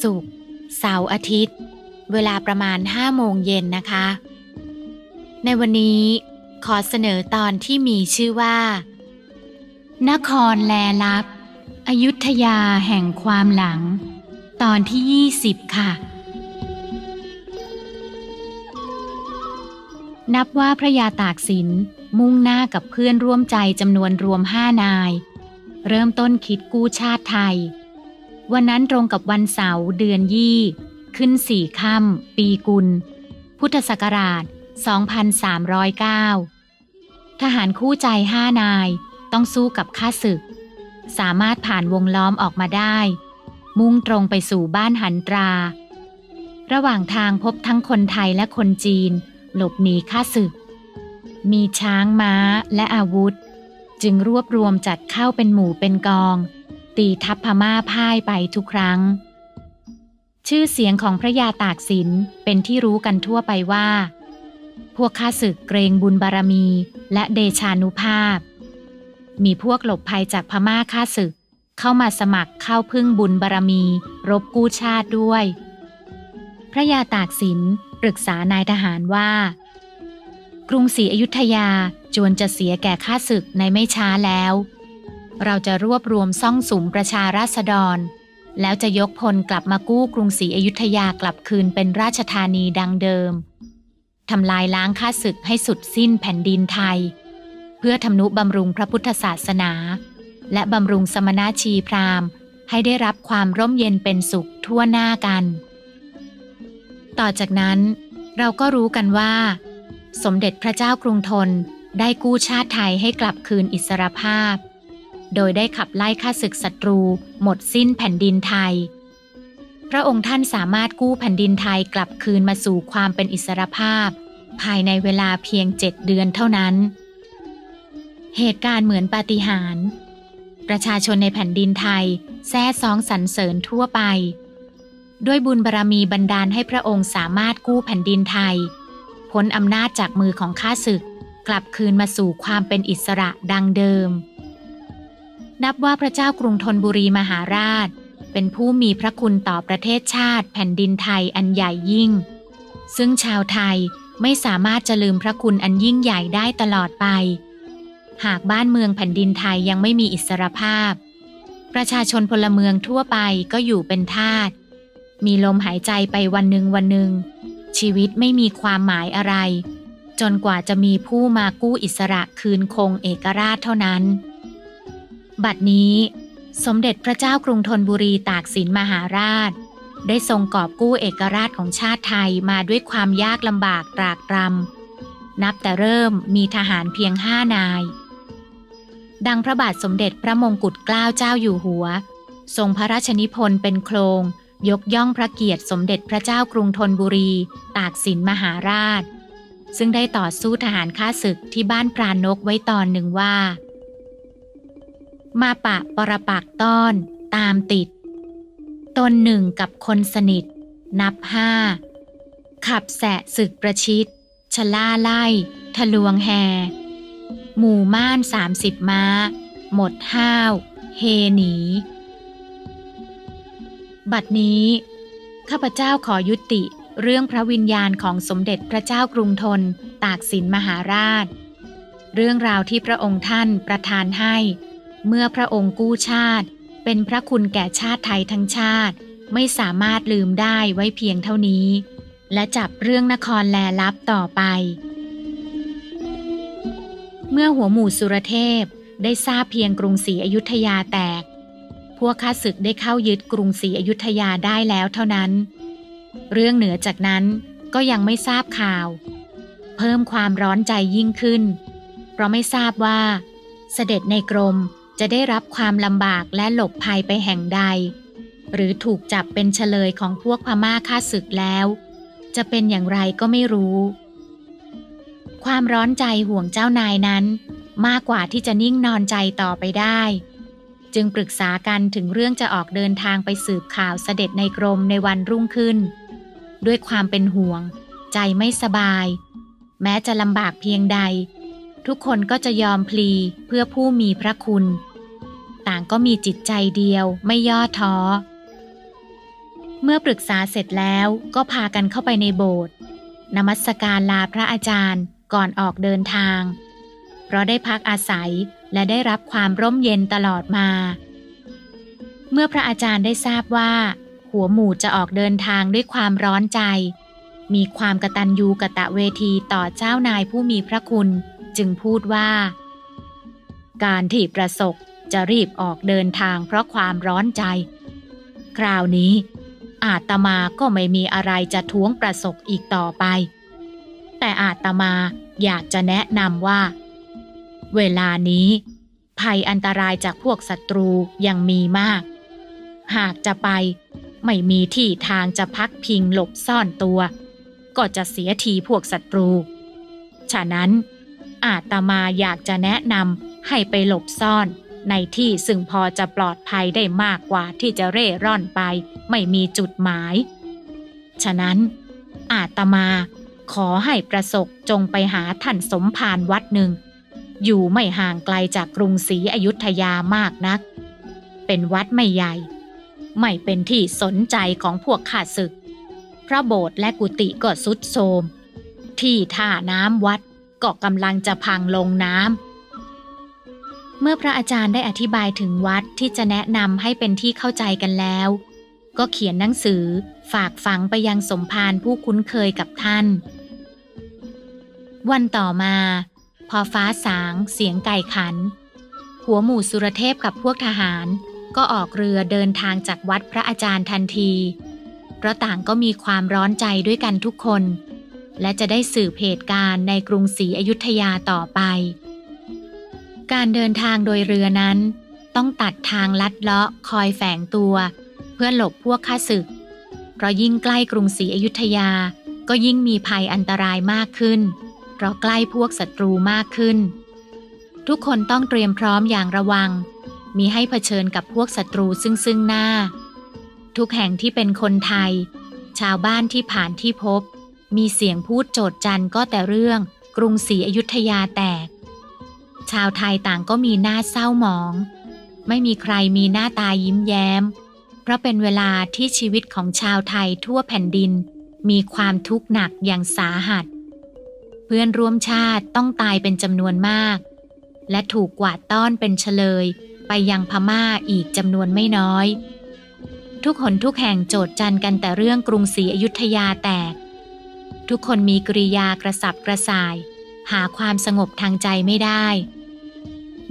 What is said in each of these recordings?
ศุกร์เสาร์อาทิตย์ เวลาประมาณ5โมงเย็นนะคะ ในวันนี้ขอเสนอตอนที่มีชื่อว่า นครแลลับ อยุธยาแห่งความหลัง ตอนที่ 20 ค่ะ นับว่าพระยาตากสินมุ่งหน้ากับเพื่อนร่วมใจจำนวนรวมห้านาย เริ่มต้นคิดกู้ชาติไทย วันนั้นตรงกับวันเสาร์เดือนยี่ ขึ้นสี่ค่ำปีกุล พุทธศักราช 2309 ทหารคู่ใจห้านายต้องสู้กับข้าศึก สามารถผ่านวงล้อมออกมาได้ มุ่งตรงไปสู่บ้านหันตรา ระหว่างทางพบทั้งคนไทยและคนจีน หลบหนีข้าศึก มีช้างม้าและอาวุธ จึงรวบรวมจัดเข้าเป็นหมู่เป็นกอง ตีทัพพม่าพ่ายไปทุกครั้ง ชื่อเสียงของพระยาตากสินเป็นที่รู้กันทั่วไปว่า พวกข้าศึกเกรงบุญบารมีและเดชานุภาพ มีพวกหลบภัยจากพม่าข้าศึกเข้ามาสมัครเข้าพึ่งบุญบารมี รบกู้ชาติด้วย พระยาตากสินปรึกษานายทหารว่า กรุงศรีอยุธยาจวนจะเสียแก่ข้าศึกในไม่ช้าแล้ว เราจะรวบรวมซ่องสุมประชาราษฎร แล้วจะยกพลกลับมากู้กรุงศรีอยุธยากลับคืนเป็นราชธานีดังเดิมทำลายล้างข้าศึกให้สุดสิ้นแผ่นดินไทย เพื่อทำนุบำรุงพระพุทธศาสนา และบำรุงสมณชีพราหมณ์ ให้ได้รับความร่มเย็นเป็นสุขทั่วหน้ากัน ต่อจากนั้น เราก็รู้กันว่า สมเด็จพระเจ้ากรุงธนได้กู้ชาติไทยให้กลับคืนอิสรภาพ โดยได้ขับไล่ข้าศึกศัตรู หมดสิ้นแผ่นดินไทย พระองค์ท่านสามารถกู้แผ่นดินไทยกลับคืนมาสู่ความเป็นอิสรภาพ ภายในเวลาเพียงเจ็ดเดือนเท่านั้น เหตุการณ์เหมือนปาฏิหาริย์ประชาชนในแผ่นดินไทยแซ่ซองสรรเสริญทั่วไป ด้วยบุญบารรมีบันดาลให้พระองค์สามารถกู้แผ่นดินไทยพ้นอำนาจจากมือของข้าศึก กลับคืนมาสู่ความเป็นอิสระดังเดิม นับว่าพระเจ้ากรุงธนบุรีมหาราช เป็นผู้มีพระคุณต่อประเทศชาติแผ่นดินไทยอันใหญ่ยิ่ง ซึ่งชาวไทยไม่สามารถจะลืมพระคุณอันยิ่งใหญ่ได้ตลอดไป หากบ้านเมืองแผ่นดินไทยยังไม่มีอิสรภาพ ประชาชนพลเมืองทั่วไปก็อยู่เป็นทาส มีลมหายใจไปวันหนึ่งวันหนึ่ง ชีวิตไม่มีความหมายอะไร จนกว่าจะมีผู้มากู้อิสระคืนคงเอกราชเท่านั้น บัดนี้ สมเด็จพระเจ้ากรุงธนบุรีตากสินมหาราช ได้ทรงกอบกู้เอกราชของชาติไทยมาด้วยความยากลำบากตรากตรำนับแต่เริ่มมีทหารเพียงห้านาย ดังพระบาทสมเด็จพระมงกุฎเกล้าเจ้าอยู่หัว ทรงพระราชนิพนธ์เป็นโครง ยกย่องพระเกียรติสมเด็จพระเจ้ากรุงธนบุรี ตากสินมหาราช ซึ่งได้ต่อสู้ทหารข้าศึกที่บ้านปรานกไว้ตอนหนึ่งว่า มาปะปรปักต้อน ตามติด ตนหนึ่งกับคนสนิท นับห้า ขับแสะศึกประชิดชะล่าไล่ ทะลวงแฮ หมู่ม่านสามสิบม้า หมดห้าว เฮหนี บัดนี้ ข้าพเจ้าขอยุติเรื่องพระวิญญาณของสมเด็จพระเจ้ากรุงธน ตากสินมหาราช เรื่องราวที่พระองค์ท่านประทานให้ เมื่อพระองค์กู้ชาติ เป็นพระคุณแก่ชาติไทยทั้งชาติ ไม่สามารถลืมได้ไว้เพียงเท่านี้ และจับเรื่องนครแลลับต่อไป เมื่อหัวหมู่สุรเทพได้ทราบเพียงกรุงศรีอยุธยาแตก พวกข้าศึกได้เข้ายึดกรุงศรีอยุธยาได้แล้วเท่านั้น เรื่องเหนือจากนั้นก็ยังไม่ทราบข่าว เพิ่มความร้อนใจยิ่งขึ้น เพราะไม่ทราบว่า เสด็จในกรม จะได้รับความลำบากและหลบภัยไปแห่งใด หรือถูกจับเป็นเฉลยของพวกพม่าฆ่าศึกแล้ว จะเป็นอย่างไรก็ไม่รู้ ความร้อนใจห่วงเจ้านายนั้น มากกว่าที่จะนิ่งนอนใจต่อไปได้ จึงปรึกษากันถึงเรื่องจะออกเดินทางไปสืบข่าวเสด็จในกรมในวันรุ่งขึ้น ด้วยความเป็นห่วง ใจไม่สบาย แม้จะลำบากเพียงใดทุกคนก็จะยอมพลีเพื่อผู้มีพระคุณ ต่างก็มีจิตใจเดียวไม่ย่อท้อ เมื่อปรึกษาเสร็จแล้วก็พากันเข้าไปในโบสถ์นมัสการลาพระอาจารย์ก่อนออกเดินทาง เพราะได้พักอาศัยและได้รับความร่มเย็นตลอดมา เมื่อพระอาจารย์ได้ทราบว่า หัวหมู่จะออกเดินทางด้วยความร้อนใจ มีความกระตัญญูกะตะเวทีต่อเจ้านายผู้มีพระคุณ จึงพูดว่า การที่ประสบ จะรีบออกเดินทางเพราะความร้อนใจ คราวนี้ อาตมาก็ไม่มีอะไรจะท้วงประสบอีกต่อไป แต่อาตมาอยากจะแนะนำว่า เวลานี้ ภัยอันตรายจากพวกศัตรูยังมีมาก หากจะไปไม่มีที่ทางจะพักพิงหลบซ่อนตัว ก็จะเสียทีพวกศัตรู ฉะนั้นอาตมาอยากจะแนะนำให้ไปหลบซ่อน ในที่ซึ่งพอจะปลอดภัยได้มากกว่าที่จะเร่ร่อนไป ไม่มีจุดหมาย ฉะนั้น อาตมาขอให้ประสบจงไปหาท่านสมภารวัดหนึ่ง อยู่ไม่ห่างไกลจากกรุงศรีอยุธยามากนัก เป็นวัดไม่ใหญ่ ไม่เป็นที่สนใจของพวกข้าศึก พระโบสถ์และกุฏิก็สุดโทมที่ท่าน้ำวัดก็กำลังจะพังลงน้ำ เมื่อพระอาจารย์ได้อธิบายถึงวัดที่จะแนะนำให้เป็นที่เข้าใจกันแล้ว ก็เขียนหนังสือฝากฝังไปยังสมภารผู้คุ้นเคยกับท่าน วันต่อมา พอฟ้าสางเสียงไก่ขัน หัวหมู่สุรเทพกับพวกทหารก็ออกเรือเดินทางจากวัดพระอาจารย์ทันที เพราะต่างก็มีความร้อนใจด้วยกันทุกคน และจะได้สืบเหตุการณ์ในกรุงศรีอยุธยาต่อไป การเดินทางโดยเรือนั้น ต้องตัดทางลัดเลาะคอยแฝงตัว เพื่อหลบพวกข้าศึก เพราะยิ่งใกล้กรุงศรีอยุธยา ก็ยิ่งมีภัยอันตรายมากขึ้น เพราะใกล้พวกศัตรูมากขึ้น ทุกคนต้องเตรียมพร้อมอย่างระวัง มีให้เผชิญกับพวกศัตรูซึ่งซึ่งหน้า ทุกแห่งที่เป็นคนไทย ชาวบ้านที่ผ่านที่พบ มีเสียงพูดโจดจันก็แต่เรื่องกรุงศรีอยุธยาแตก ชาวไทยต่างก็มีหน้าเศร้าหมอง ไม่มีใครมีหน้าตายิ้มแย้ม เพราะเป็นเวลาที่ชีวิตของชาวไทยทั่วแผ่นดิน มีความทุกข์หนักอย่างสาหัส เพื่อนร่วมชาติต้องตายเป็นจำนวนมาก และถูกกวาดต้อนเป็นเฉลย ไปยังพม่าอีกจำนวนไม่น้อย ทุกคนทุกแห่งโจดจันกันแต่เรื่องกรุงศรีอยุธยาแตก ทุกคนมีกริยากระสับกระส่ายหาความสงบทางใจไม่ได้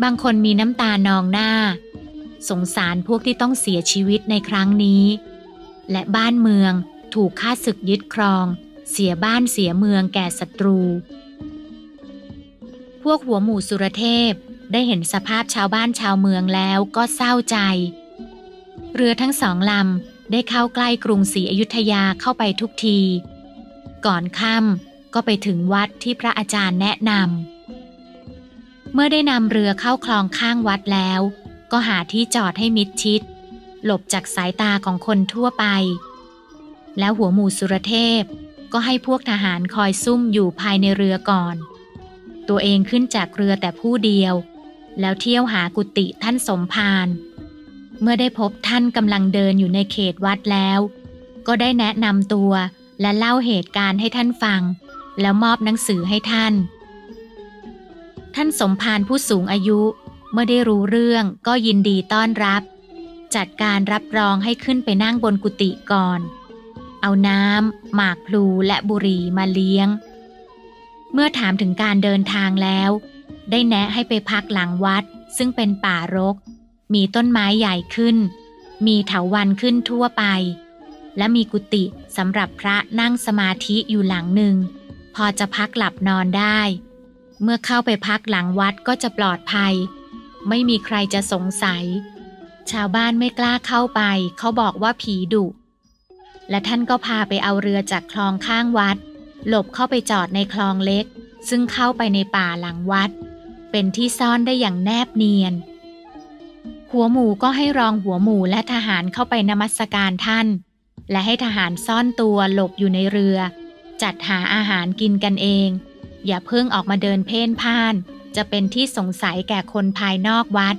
บางคนมีน้ำตานองหน้า สงสารพวกที่ต้องเสียชีวิตในครั้งนี้ และบ้านเมืองถูกฆ่าศึกยึดครอง เสียบ้านเสียเมืองแก่ศัตรู พวกหัวหมู่สุรเทพได้เห็นสภาพชาวบ้านชาวเมืองแล้วก็เศร้าใจ เรือทั้งสองลำได้เข้าใกล้กรุงศรีอยุธยาเข้าไปทุกที ก่อนค่ำก็ไปถึงวัดที่พระอาจารย์แนะนำ เมื่อได้นำเรือเข้าคลองข้างวัดแล้ว ก็หาที่จอดให้มิดชิด หลบจากสายตาของคนทั่วไป แล้วหัวหมู่สุรเทพก็ให้พวกทหารคอยซุ่มอยู่ภายในเรือก่อน ตัวเองขึ้นจากเรือแต่ผู้เดียว แล้วเที่ยวหากุฏิท่านสมภารเมื่อได้พบท่านกำลังเดินอยู่ในเขตวัดแล้ว ก็ได้แนะนำตัวและเล่าเหตุการณ์ให้ท่านฟัง แล้วมอบหนังสือให้ท่าน ท่านสมภารผู้สูงอายุเมื่อได้รู้เรื่องก็ยินดีต้อนรับ จัดการรับรองให้ขึ้นไปนั่งบนกุฏิก่อน เอาน้ำหมากพลูและบุหรี่มาเลี้ยง เมื่อถามถึงการเดินทางแล้ว ได้แนะให้ไปพักหลังวัด ซึ่งเป็นป่ารก มีต้นไม้ใหญ่ขึ้น มีเถาวันขึ้นทั่วไป และมีกุฏิสำหรับพระนั่งสมาธิอยู่หลังหนึ่ง พอจะพักหลับนอนได้ เมื่อเข้าไปพักหลังวัดก็จะปลอดภัย ไม่มีใครจะสงสัย ชาวบ้านไม่กล้าเข้าไป เขาบอกว่าผีดุ และท่านก็พาไปเอาเรือจากคลองข้างวัด หลบเข้าไปจอดในคลองเล็ก ซึ่งเข้าไปในป่าหลังวัด เป็นที่ซ่อนได้อย่างแนบเนียน หัวหมูก็ให้รองหัวหมูและทหารเข้าไปนมัสการท่าน และให้ทหารซ่อนตัวหลบอยู่ในเรือ จัดหาอาหารกินกันเอง อย่าเพิ่งออกมาเดินเพ่นพ่าน จะเป็นที่สงสัยแก่คนภายนอกวัด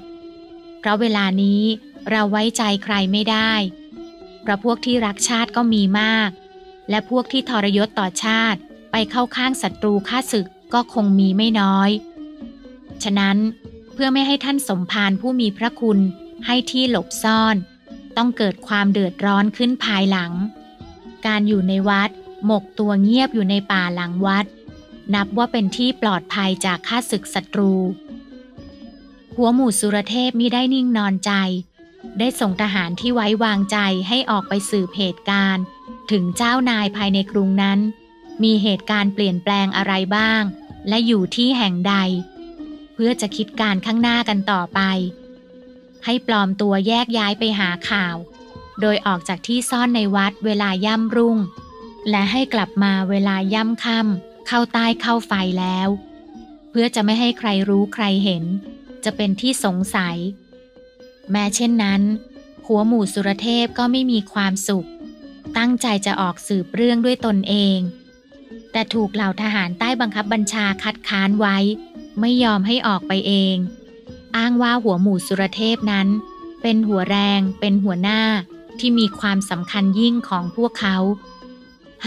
เพราะเวลานี้เราไว้ใจใครไม่ได้ เพราะพวกที่รักชาติก็มีมาก และพวกที่ทรยศต่อชาติไปเข้าข้างศัตรูข้าศึกก็คงมีไม่น้อย ฉะนั้นเพื่อไม่ให้ท่านสมภารผู้มีพระคุณให้ที่หลบซ่อน ต้องเกิดความเดือดร้อนขึ้นภายหลัง การอยู่ในวัดหมกตัวเงียบอยู่ในป่าหลังวัด นับว่าเป็นที่ปลอดภัยจากข้าศึกศัตรู หัวหมู่สุรเทพมิได้นิ่งนอนใจ ได้ส่งทหารที่ไว้วางใจให้ออกไปสืบเหตุการณ์ ถึงเจ้านายภายในกรุงนั้น มีเหตุการณ์เปลี่ยนแปลงอะไรบ้าง และอยู่ที่แห่งใด เพื่อจะคิดการข้างหน้ากันต่อไป ให้ปลอมตัวแยกย้ายไปหาข่าว โดยออกจากที่ซ่อนในวัดเวลาย่ำรุ่ง และให้กลับมาเวลาย่ำค่ำ เข้าใต้เข้าไฟแล้ว เพื่อจะไม่ให้ใครรู้ใครเห็น จะเป็นที่สงสัย แม้เช่นนั้น หัวหมู่สุรเทพก็ไม่มีความสุข ตั้งใจจะออกสืบเรื่องด้วยตนเอง แต่ถูกเหล่าทหารใต้บังคับบัญชาคัดค้านไว้ ไม่ยอมให้ออกไปเอง อ้างว่าหัวหมู่สุรเทพนั้น เป็นหัวแรง เป็นหัวหน้าที่มีความสำคัญยิ่งของพวกเขา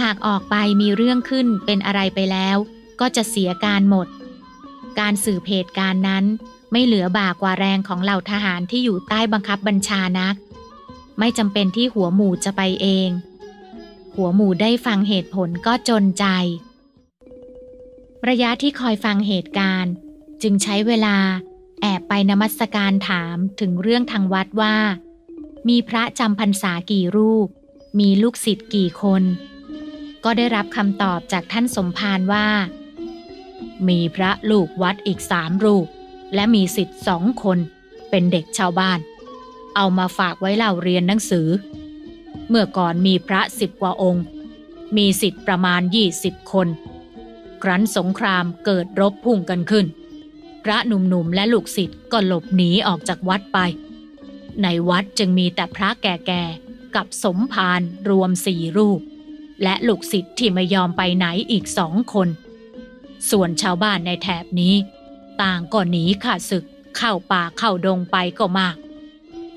หากออกไปมีเรื่องขึ้นเป็นอะไรไปแล้ว ก็จะเสียการหมด การสืบเหตุการณ์นั้น ไม่เหลือบ่ากว่าแรงของเหล่าทหารที่อยู่ใต้บังคับบัญชานัก ไม่จำเป็นที่หัวหมู่จะไปเอง หัวหมู่ได้ฟังเหตุผลก็จนใจ ระยะที่คอยฟังเหตุการณ์ จึงใช้เวลา แอบไปนมัสการถามถึงเรื่องทางวัดว่า มีพระจำพรรษากี่รูป มีลูกศิษย์กี่คน ก็ได้รับคำตอบจากท่านสมภารว่า มีพระลูกวัดอีกสามรูป และมีสิทธิ์สองคนเป็นเด็กชาวบ้าน เอามาฝากไว้เล่าเรียนหนังสือ เมื่อก่อนมีพระสิบกว่าองค์ มีสิทธิ์ประมาณยี่สิบคน ครั้นสงครามเกิดรบพุ่งกันขึ้น พระหนุ่มๆและลูกศิษย์ก็หลบหนีออกจากวัดไป ในวัดจึงมีแต่พระแก่ๆกับสมภารรวมสี่รูป และลูกศิษย์ที่ไม่ยอมไปไหนอีกสองคน ส่วนชาวบ้านในแถบนี้ ต่างก็หนีขาดศึกเข้าป่าเข้าดงไปก็มาก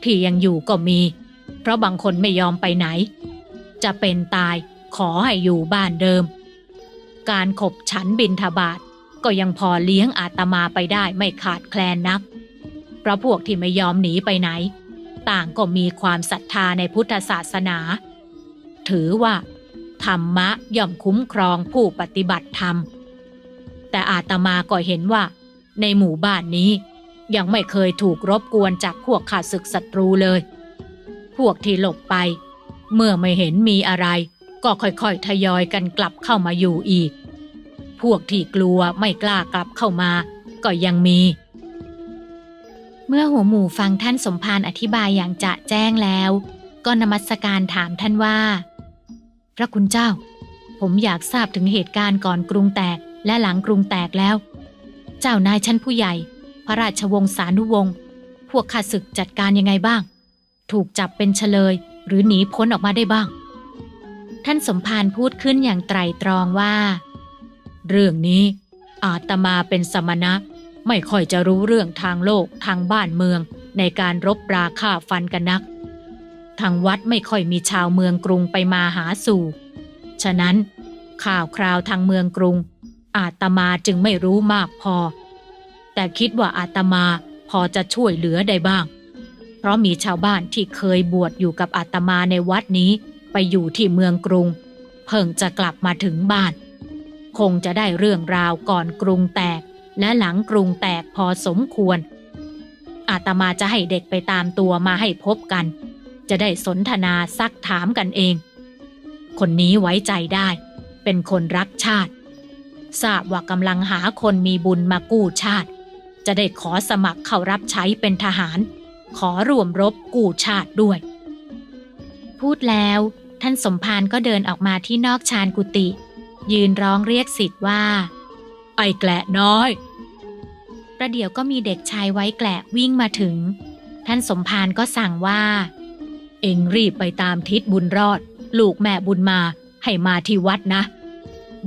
ที่ยังอยู่ก็มี เพราะบางคนไม่ยอมไปไหน จะเป็นตายขอให้อยู่บ้านเดิม การขบฉันบินทบาทก็ยังพอเลี้ยงอาตมาไปได้ไม่ขาดแคลนนัก เพราะพวกที่ไม่ยอมหนีไปไหน ต่างก็มีความศรัทธาในพุทธศาสนา ถือว่า ธรรมะย่อมคุ้มครองผู้ปฏิบัติธรรม แต่อาตมาก็เห็นว่า ในหมู่บ้านนี้ยังไม่เคยถูกรบกวนจากพวกข้าศึกศัตรูเลย พวกที่หลบไป เมื่อไม่เห็นมีอะไร ก็ค่อยๆทยอยกันกลับเข้ามาอยู่อีก พวกที่กลัวไม่กล้ากลับเข้ามา ก็ยังมี เมื่อหัวหมู่ฟังท่านสมภารอธิบายอย่างจะแจ้งแล้ว ก็นมัสการถามท่านว่า พระคุณเจ้า ผมอยากทราบถึงเหตุการณ์ก่อนกรุงแตกและหลังกรุงแตกแล้ว เจ้านายชั้นผู้ใหญ่ พระราชวงศ์สานุวงศ์พวกข้าศึกจัดการยังไงบ้าง ถูกจับเป็นเฉลย หรือหนีพ้นออกมาได้บ้าง ท่านสมภารพูดขึ้นอย่างไตรตรองว่า เรื่องนี้ อาตมาเป็นสมณะ ไม่ค่อยจะรู้เรื่องทางโลกทางบ้านเมืองในการรบราฆ่าฟันกันนัก ทางวัดไม่ค่อยมีชาวเมืองกรุงไปมาหาสู่ ฉะนั้น ข่าวคราวทางเมืองกรุง อาตมาจึงไม่รู้มากพอ แต่คิดว่าอาตมาพอจะช่วยเหลือได้บ้าง เพราะมีชาวบ้านที่เคยบวชอยู่กับอาตมาในวัดนี้ไปอยู่ที่เมืองกรุง เพิ่งจะกลับมาถึงบ้าน คงจะได้เรื่องราวก่อนกรุงแตก และหลังกรุงแตกพอสมควร อาตมาจะให้เด็กไปตามตัวมาให้พบกัน จะได้สนทนาซักถามกันเอง คนนี้ไว้ใจได้ เป็นคนรักชาติ ทราบว่ากำลังหาคนมีบุญมากู้ชาติ จะได้ขอสมัครเข้ารับใช้เป็นทหาร ขอร่วมรบกู้ชาติด้วย พูดแล้วท่านสมภารก็เดินออกมาที่นอกชานกุฏิยืนร้องเรียกสิทธิ์ว่า ไอ้แกละน้อย ประเดี๋ยวก็มีเด็กชายไว้แกละวิ่งมาถึง ท่านสมภารก็สั่งว่า เองรีบไปตามทิศบุญรอด ลูกแม่บุญมาให้มาที่วัดนะ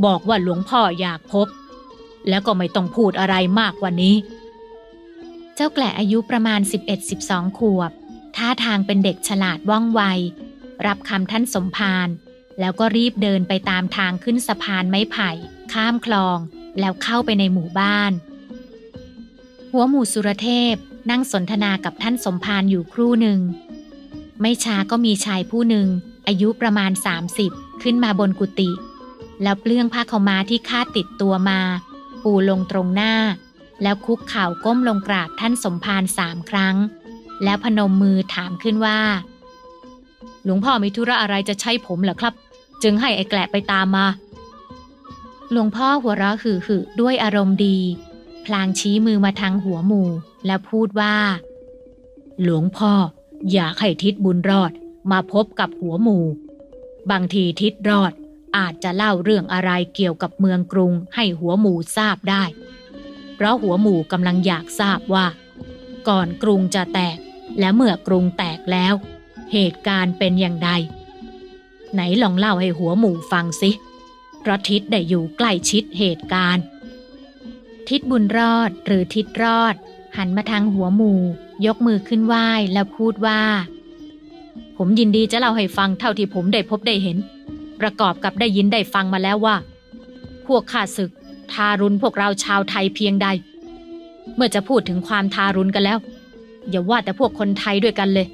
บอกว่าหลวงพ่ออยากพบ แล้วก็ไม่ต้องพูดอะไรมากกว่านี้ เจ้าแกละอายุประมาณ 11-12 ขวบ ท่าทางเป็นเด็กฉลาดว่องไว รับคำท่านสมภารแล้วก็รีบเดินไปตามทางขึ้นสะพานไม้ไผ่ ข้ามคลอง แล้วเข้าไปในหมู่บ้าน หัวหมู่สุรเทพนั่งสนทนากับท่านสมภารอยู่ครู่หนึ่ง ไม่ช้าก็มีชายผู้หนึ่ง อายุประมาณ 30 ขึ้นมาบนกุฏิแล้วเปลื้องผ้าขาวม้าที่คาดติดตัวมา ปูลงตรงหน้า แล้วคุกเข่าก้มลงกราบท่านสมภารสามครั้ง แล้วพนมมือถามขึ้นว่า หลวงพ่อมีธุระอะไรจะใช้ผมเหรอครับ จึงให้ไอ้แกละไปตามมา หลวงพ่อหัวเราะหึ่ๆด้วยอารมณ์ดี พลางชี้มือมาทางหัวหมู่ แล้วพูดว่า หลวงพ่อ อยากให้ทิศบุญรอดมาพบกับหัวหมู่ บางทีทิศรอดอาจจะเล่าเรื่องอะไรเกี่ยวกับเมืองกรุงให้หัวหมู่ทราบได้ เพราะหัวหมู่กำลังอยากทราบว่า ก่อนกรุงจะแตกและเมื่อกรุงแตกแล้ว เหตุการณ์เป็นอย่างใดไหนลองเล่าให้หัวหมู่ฟังสิเพราะทิศได้อยู่ใกล้ชิดเหตุการณ์ ทิศบุญรอดหรือทิศรอด หันมาทางหัวหมู่ ยกมือขึ้นไหว้แล้วพูดว่า ผมยินดีจะเล่าให้ฟังเท่าที่ผมได้พบได้เห็น ประกอบกับได้ยินได้ฟังมาแล้วว่า พวกข้าศึก ทารุณพวกเราชาวไทยเพียงใด เมื่อจะพูดถึงความทารุณกันแล้ว อย่าว่าแต่พวกคนไทยด้วยกันเลย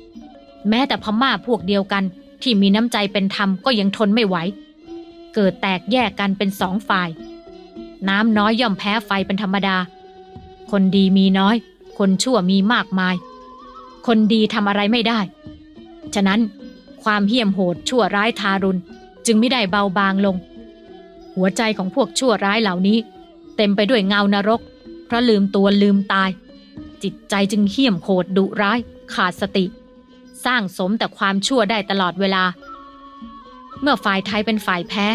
แม้แต่พม่าพวกเดียวกัน ที่มีน้ำใจเป็นธรรมก็ยังทนไม่ไหว เกิดแตกแยกกันเป็นสองฝ่าย น้ำน้อยย่อมแพ้ไฟเป็นธรรมดา คนดีมีน้อย คนชั่วมีมากมาย คนดีทำอะไรไม่ได้ ฉะนั้นความเหี้ยมโหดชั่วร้ายทารุณจึงไม่ได้เบาบางลง หัวใจของพวกชั่วร้ายเหล่านี้ เต็มไปด้วยเงานรก เพราะลืมตัวลืมตาย จิตใจจึงเหี้ยมโหดดุร้าย ขาดสติ สร้างสมแต่ความชั่วได้ตลอดเวลา เมื่อฝ่ายไทยเป็นฝ่ายแพ้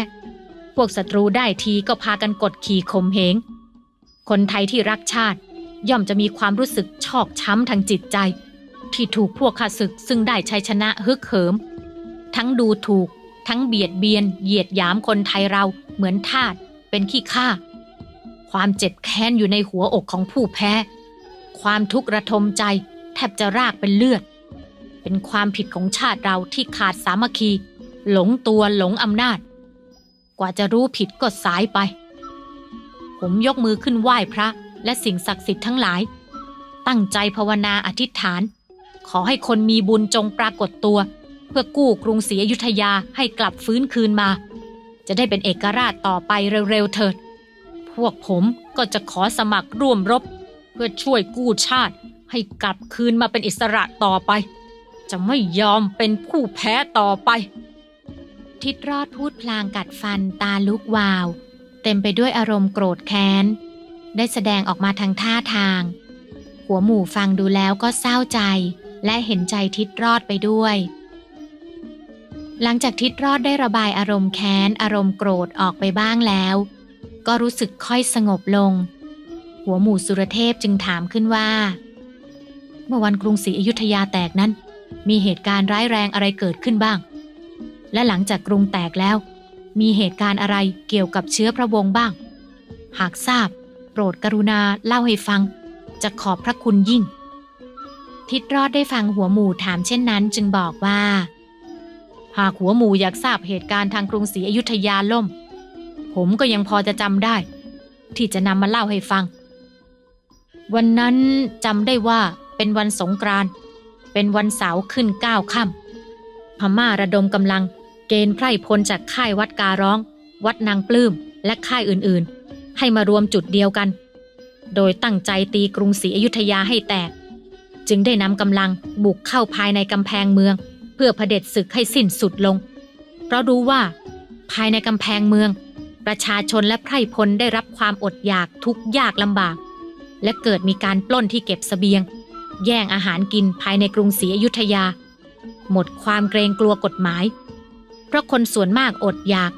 พวกศัตรูได้ทีก็พากันกดขี่ข่มเหง คนไทยที่รักชาติ ย่อมจะมีความรู้สึกชอกช้ำทางจิตใจ ที่ถูกพวกข้าศึกซึ่งได้ชัยชนะฮึกเหิม ทั้งดูถูก ทั้งเบียดเบียน เหยียดหยามคนไทยเราเหมือนทาสเป็นขี้ข้าความเจ็บแค้นอยู่ในหัวอกของผู้แพ้ ความทุกข์ระทมใจแทบจะรากเป็นเลือด เป็นความผิดของชาติเราที่ขาดสามัคคี หลงตัวหลงอำนาจ กว่าจะรู้ผิดก็สายไป ผมยกมือขึ้นไหว้พระ และสิ่งศักดิ์สิทธิ์ทั้งหลาย ตั้งใจภาวนาอธิษฐาน ขอให้คนมีบุญจงปรากฏตัว เพื่อกู้กรุงศรีอยุธยาให้กลับฟื้นคืนมา จะได้เป็นเอกราชต่อไปเร็วๆเถิด พวกผมก็จะขอสมัครร่วมรบ เพื่อช่วยกู้ชาติให้กลับคืนมาเป็นอิสระต่อไป จะไม่ยอมเป็นผู้แพ้ต่อไป ทิดรอดพูดพลางกัดฟันตาลุกวาว เต็มไปด้วยอารมณ์โกรธแค้น ได้แสดงออกมาทางท่าทาง หัวหมู่ฟังดูแล้วก็เศร้าใจ และเห็นใจทิดรอดไปด้วย หลังจากทิดรอดได้ระบายอารมณ์แค้น อารมณ์โกรธออกไปบ้างแล้ว ก็รู้สึกค่อยสงบลง หัวหมู่สุรเทพจึงถามขึ้นว่า เมื่อวันกรุงศรีอยุธยาแตกนั้น มีเหตุการณ์ร้ายแรงอะไรเกิดขึ้นบ้าง และหลังจากกรุงแตกแล้ว มีเหตุการณ์อะไรเกี่ยวกับเชื้อพระวงศ์บ้าง หากทราบ โปรดกรุณาเล่าให้ฟัง จะขอบพระคุณยิ่ง ทิดรอดได้ฟังหัวหมู่ถามเช่นนั้นจึงบอกว่า หากหัวหมู่อยากทราบเหตุการณ์ทางกรุงศรีอยุธยาล่ม ผมก็ยังพอจะจำได้ ที่จะนำมาเล่าให้ฟัง วันนั้นจำได้ว่าเป็นวันสงกรานต์เป็นวันเสาร์ขึ้นเก้าค่ำพม่าระดมกำลัง เกณฑ์ไพร่พลจากค่ายวัดการ้อง วัดนางปลื้ม และค่ายอื่นๆ ให้มารวมจุดเดียวกัน โดยตั้งใจตีกรุงศรีอยุธยาให้แตก จึงได้นำกำลังบุกเข้าภายในกำแพงเมือง เพื่อเผด็จศึกให้สิ้นสุดลง เพราะรู้ว่า ภายในกำแพงเมือง ประชาชนและไพร่พลได้รับความอดอยากทุกยากลำบาก และเกิดมีการปล้นที่เก็บเสบียง แย่งอาหารกินภายในกรุงศรีอยุธยา หมดความเกรงกลัวกฎหมาย ราะคนส่วนมากอดอยาก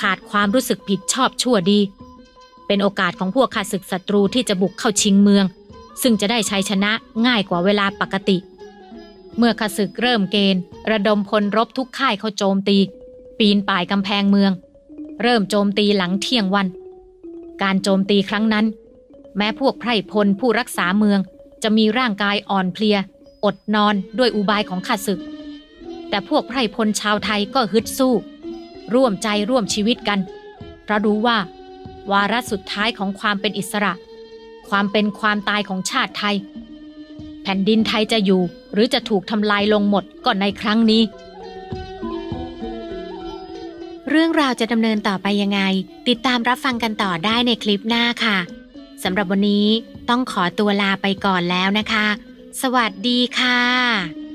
ขาดความรู้สึกผิดชอบชั่วดี เป็นโอกาสของพวกข้าศึกศัตรูที่จะบุกเข้าชิงเมือง ซึ่งจะได้ชัยชนะง่ายกว่าเวลาปกติ เมื่อข้าศึกเริ่มเกณฑ์ ระดมพลรบทุกค่ายเข้าโจมตี ปีนป่ายกำแพงเมือง เริ่มโจมตีหลังเที่ยงวัน การโจมตีครั้งนั้น แม้พวกไพร่พลผู้รักษาเมืองจะมีร่างกายอ่อนเพลีย อดนอนด้วยอุบายของข้าศึก แต่พวกไพรพลชาวไทยก็ฮึดสู้ ร่วมใจร่วมชีวิตกัน เพราะรู้ว่า วาระสุดท้ายของความเป็นอิสระ ความเป็นความตายของชาติไทย แผ่นดินไทยจะอยู่หรือจะถูกทำลายลงหมดก็ในครั้งนี้ เรื่องราวจะดำเนินต่อไปยังไง ติดตามรับฟังกันต่อได้ในคลิปหน้าค่ะสำหรับวันนี้ต้องขอตัวลาไปก่อนแล้วนะคะ สวัสดีค่ะ